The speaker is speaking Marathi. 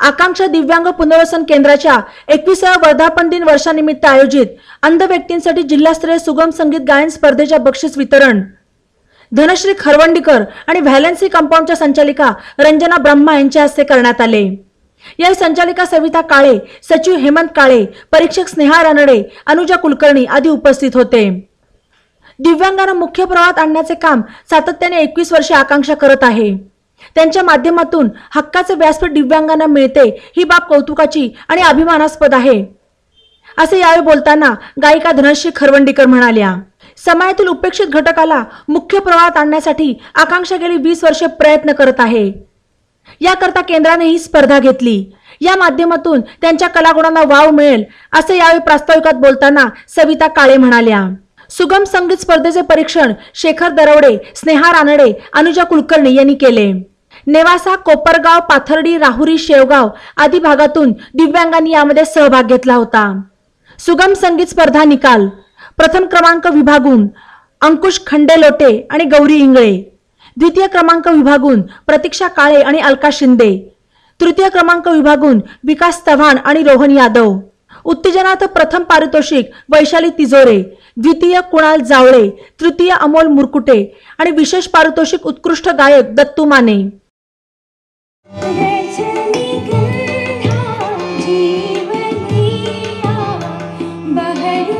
आकांक्षा दिव्यांग पुनर्वसन केंद्राच्या एकविसाव्या वर्धापन दिन वर्षानिमित्त आयोजित अंध व्यक्तींसाठी जिल्हास्तरीय सुगम संगीत गायन स्पर्धेच्या बक्षीस वितरण. धनश्री खरवंडीकर आणि व्हॅलेन्सी कंपाऊंडच्या संचालिका रंजना ब्रह्मा यांच्या हस्ते करण्यात आले. या संचालिका सविता काळे सचिव हेमंत काळे परीक्षक स्नेहा रानडे अनुजा कुलकर्णी आदी उपस्थित होते. दिव्यांगांना मुख्य प्रवाहात आणण्याचे काम सातत्याने एकवीस वर्षे आकांक्षा करत आहे. त्यांच्या माध्यमातून हक्काचे व्यासपीठ दिव्यांगांना मिळते ही बाब कौतुकाची आणि अभिमानास्पद आहे. असे यावेळी बोलताना गायिका धनश्री खरवंडीकर म्हणाल्या समाजातील उपेक्षित घटकाला मुख्य प्रवाहात आणण्यासाठी आकांक्षा गेली वीस वर्षे प्रयत्न करत आहे. याकरता केंद्राने ही स्पर्धा घेतली. या माध्यमातून त्यांच्या कलागुणांना वाव मिळेल असे यावेळी प्रास्ताविकात बोलताना सविता काळे म्हणाल्या. सुगम संगीत स्पर्धेचे परीक्षण शेखर दरवडे स्नेहा रानडे अनुजा कुलकर्णी यांनी केले. नेवासा कोपरगाव पाथर्डी राहुरी शेवगाव आदी भागातून दिव्यांगांनी यामध्ये सहभाग घेतला होता. सुगम संगीत स्पर्धा निकाल. प्रथम क्रमांक विभागून अंकुश खंडेलोटे आणि गौरी इंगळे. द्वितीय क्रमांक विभागून प्रतीक्षा काळे आणि अलका शिंदे. तृतीय क्रमांक विभागून विकास चव्हाण आणि रोहन यादव. उत्तेजनात प्रथम पारितोषिक वैशाली तिजोरे. द्वितीय कुणाल जावळे. तृतीय अमोल मुरकुटे आणि विशेष पारितोषिक उत्कृष्ट गायक दत्तू माने. जीवनिया बहरी